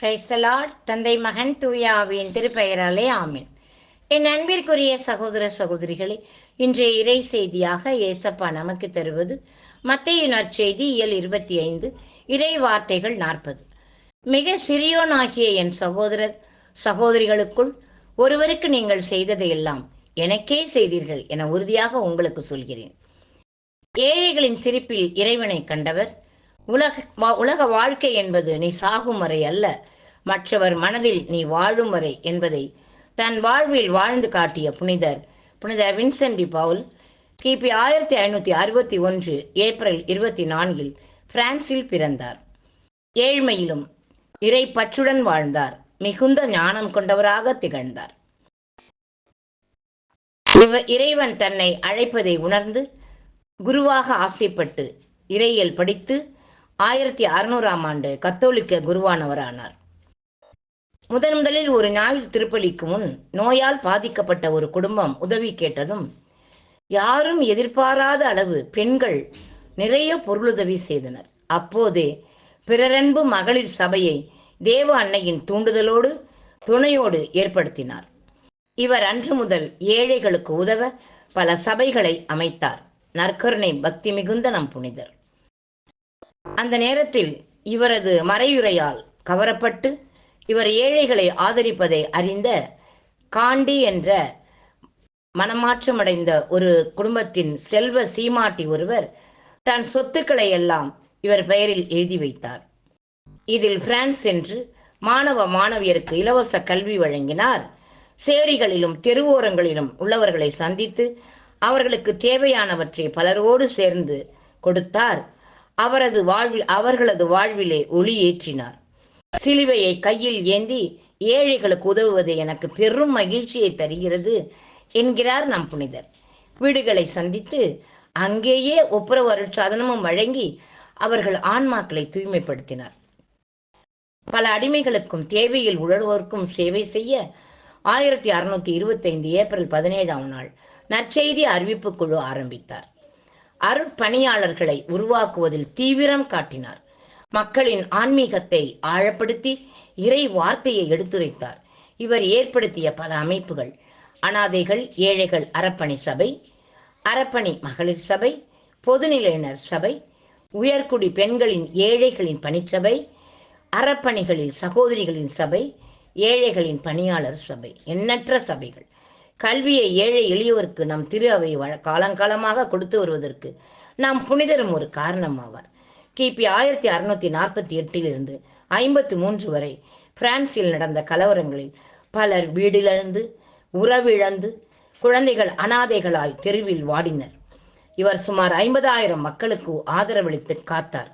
கிரைஸ்தலாட் தந்தை மகன் தூயாவின் திருப்பெயராலே ஆமீன். என் அன்பிற்குரிய சகோதர சகோதரிகளே இன்றைய இறை செய்தியாக ஏசப்பா நமக்கு தருவது மத்திய நற்செய்தி இயல் இருபத்தி ஐந்து இறை வார்த்தைகள் நாற்பது. மிக சிறியோனாகிய என் சகோதரர் சகோதரிகளுக்குள் ஒருவருக்கு நீங்கள் செய்ததையெல்லாம் எனக்கே செய்தீர்கள் என உறுதியாக உங்களுக்கு சொல்கிறேன். ஏழைகளின் சிரிப்பில் இறைவனை கண்டவர் உலக வா- உலக வாழ்க்கை என்பது நீ சாகும் வரை அல்ல. மற்றவர் மனதில் நீ வாழும் வரை என்பதை தன் வாழ்வில் வாழ்ந்து காட்டிய புனிதர் புனித வின்சென்டி பவுல் கிபி ஆயிரத்தி ஐநூற்றி அறுபத்தி ஒன்று ஏப்ரல் இருபத்தி நான்கில் பிரான்சில் பிறந்தார். ஏழ்மையிலும் இறை பற்றுடன் வாழ்ந்தார். மிகுந்த ஞானம் கொண்டவராக திகழ்ந்தார். இவ- இறைவன் தன்னை அழைப்பதை உணர்ந்து குருவாக ஆசைப்பட்டு இறையில் படித்து ஆயிரத்தி அறுநூறாம் ஆண்டு கத்தோலிக்க குருவானவரானார். முதன் முதலில் ஒரு ஞாயிறு திருப்பலிக்கு முன் நோயால் பாதிக்கப்பட்ட ஒரு குடும்பம் உதவி கேட்டதும் யாரும் எதிர்பாராத அளவு பெண்கள் நிறைய பொருளுதவி செய்தனர். அப்போதே பிறரன்பு மகளிர் சபையை தேவ அன்னையின் தூண்டுதலோடு துணையோடு ஏற்படுத்தினார். இவர் அன்று முதல் ஏழைகளுக்கு உதவ பல சபைகளை அமைத்தார். நற்கருணை பக்தி மிகுந்த நம் புனிதர். அந்த நேரத்தில் இவரது மறையுரையால் கவரப்பட்டு இவர் ஏழைகளை ஆதரிப்பதை அறிந்த காண்டி என்ற மனமாற்றமடைந்த ஒரு குடும்பத்தின் செல்வ சீமாட்டி ஒருவர் தன் சொத்துக்களை எல்லாம் இவர் பெயரில் எழுதி வைத்தார். இதில் பிரான்ஸ் சென்று மாணவ மாணவியருக்கு இலவச கல்வி வழங்கினார். சேரிகளிலும் தெருவோரங்களிலும் உள்ளவர்களை சந்தித்து அவர்களுக்கு தேவையானவற்றை பலரோடு சேர்ந்து கொடுத்தார். அவரது வாழ்வில் அவர்களது வாழ்விலே ஒளி ஏற்றினார். சிலுவையை கையில் ஏந்தி ஏழைகளுக்கு உதவுவது எனக்கு பெரும் மகிழ்ச்சியை தருகிறது என்கிறார் நம் புனிதர். வீடுகளை சந்தித்து அங்கேயே ஒப்புரவு அருட்சாதனமும் வழங்கி அவர்கள் ஆன்மாக்களை தூய்மைப்படுத்தினார். பல அடிமைகளுக்கும் தேவையில் உழல்வோருக்கும் சேவை செய்ய ஆயிரத்தி அறுநூத்தி இருபத்தைந்து ஏப்ரல் பதினேழாம் நாள் நற்செய்தி அறிவிப்பு குழு ஆரம்பித்தார். அருட்பணியாளர்களை உருவாக்குவதில் தீவிரம் காட்டினார். மக்களின் ஆன்மீகத்தை ஆழப்படுத்தி இறை வார்த்தையை எடுத்துரைத்தார். இவர் ஏற்படுத்திய பல அமைப்புகள். அனாதைகள் ஏழைகள் அறப்பணி சபை அறப்பணி மகளிர் சபை பொதுநிலையினர் சபை உயர்குடி பெண்களின் ஏழைகளின் பணிச்சபை அறப்பணிகளில் சகோதரிகளின் சபை ஏழைகளின் பணியாளர் சபை எண்ணற்ற சபைகள். கல்வியை ஏழை எளியோருக்கு நம் திரு அவை காலங்காலமாக கொடுத்து வருவதற்கு நாம் புனிதரும் ஒரு காரணம் ஆவார் கிபி ஆயிரத்தி அறுநூத்தி நாற்பத்தி எட்டிலிருந்து ஐம்பத்தி மூன்று வரை பிரான்சில் நடந்த கலவரங்களில் பலர் வீடிழந்து உறவிழந்து குழந்தைகள் அனாதைகளாய் தெருவில் வாடினர். இவர் சுமார் ஐம்பதாயிரம் மக்களுக்கு ஆதரவளித்து காத்தார்.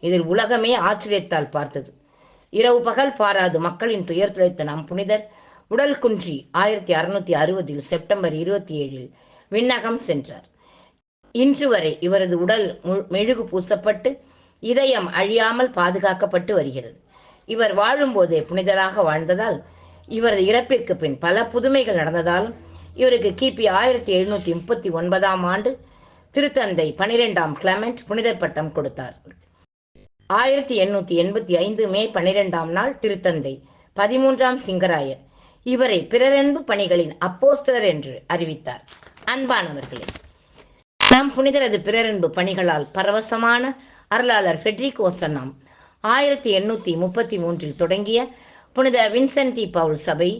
இதில் உலகமே ஆச்சரியத்தால் பார்த்தது. இரவு பகல் பாராது மக்களின் துயர் துடைத்த நம் புனிதர் உடல் குன்றி ஆயிரத்தி அறுநூத்தி அறுபதில் செப்டம்பர் இருபத்தி ஏழில் விண்ணகம் சென்றார். இன்று வரை இவரது உடல் மு- மெழுகு பூசப்பட்டு இதயம் அழியாமல் பாதுகாக்கப்பட்டு வருகிறது. இவர் வாழும்போதே புனிதராக வாழ்ந்ததால் இவரது இறப்பிற்கு பின் பல புதுமைகள் நடந்ததாலும் இவருக்கு கிபி ஆயிரத்தி எழுநூத்தி முப்பத்தி ஒன்பதாம் ஆண்டு திருத்தந்தை பனிரெண்டாம் கிளமெண்ட் புனிதர் பட்டம் கொடுத்தார். ஆயிரத்தி எண்ணூத்தி எண்பத்தி ஐந்து மே பனிரெண்டாம் நாள் திருத்தந்தை பதிமூன்றாம் சிங்கராயர் இவரை பிறரன்பு பணிகளின் அப்போஸ்தலர் என்று அறிவித்தார். அன்பானவர்களே நம் புனிதரது பிறரன்பு பணிகளால் பரவசமான அருளாளர் ஃபெட்ரிக் ஓசன்னாம் ஆயிரத்தி எண்ணூற்றி முப்பத்தி மூன்றில் தொடங்கிய புனித வின்சென்டி பவுல் சபை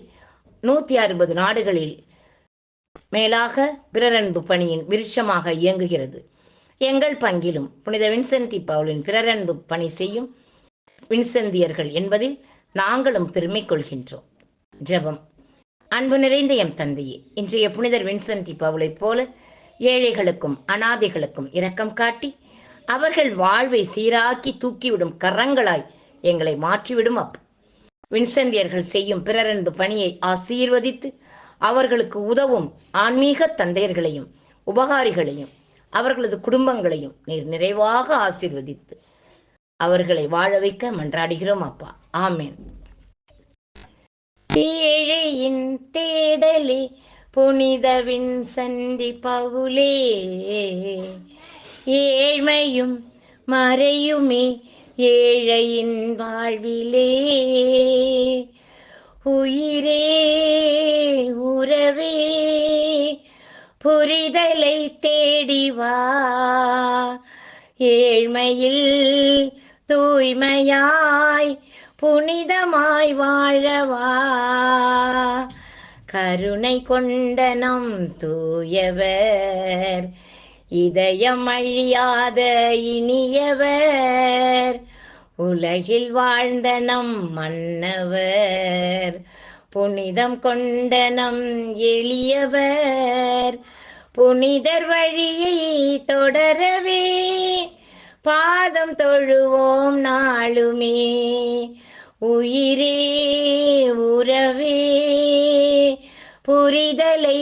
நூற்றி அறுபது நாடுகளில் மேலாக பிறரன்பு பணியின் விருட்சமாக இயங்குகிறது. எங்கள் பங்கிலும் புனித வின்சென்டி பவுலின் பிறரன்பு பணி செய்யும் வின்செந்தியர்கள் என்பதில் நாங்களும் பெருமை கொள்கின்றோம். ஜபம். அன்பு நிறைந்த எம் தந்தையே இன்றைய புனிதர் வின்சென்டி பவுலைப் போல ஏழைகளுக்கும் அனாதைகளுக்கும் இரக்கம் காட்டி அவர்கள் வாழ்வை சீராக்கி தூக்கிவிடும் கரங்களாய் எங்களை மாற்றிவிடும் அப் வின்சந்தியர்கள் செய்யும் பிறரன்பு பணியை ஆசீர்வதித்து அவர்களுக்கு உதவும் ஆன்மீக தந்தையர்களையும் உபகாரிகளையும் அவர்களது குடும்பங்களையும் நீர் நிறைவாக ஆசீர்வதித்து அவர்களை வாழ வைக்க மன்றாடுகிறோம் அப்பா. ஆமேன். ஏழையின் தேடலே புனித வின்சென்டி பவுலே. ஏழ்மையும் மறையுமே ஏழையின் வாழ்விலே. உயிரே உறவே புரிதலை தேடிவா ஏழ்மையில் தூய்மையாய் புனிதமாய் வாழவா. கருணை கொண்ட நம் தூயவர் இதயம் அழியாத இனியவர் உலகில் வாழ்ந்த நம் மன்னவர் புனிதம் கொண்ட நம் எளியவர் புனிதர் வழியை தொடரவே பாதம் தொழுவோம் நாளுமே. உயிரே உறவே புரிதலை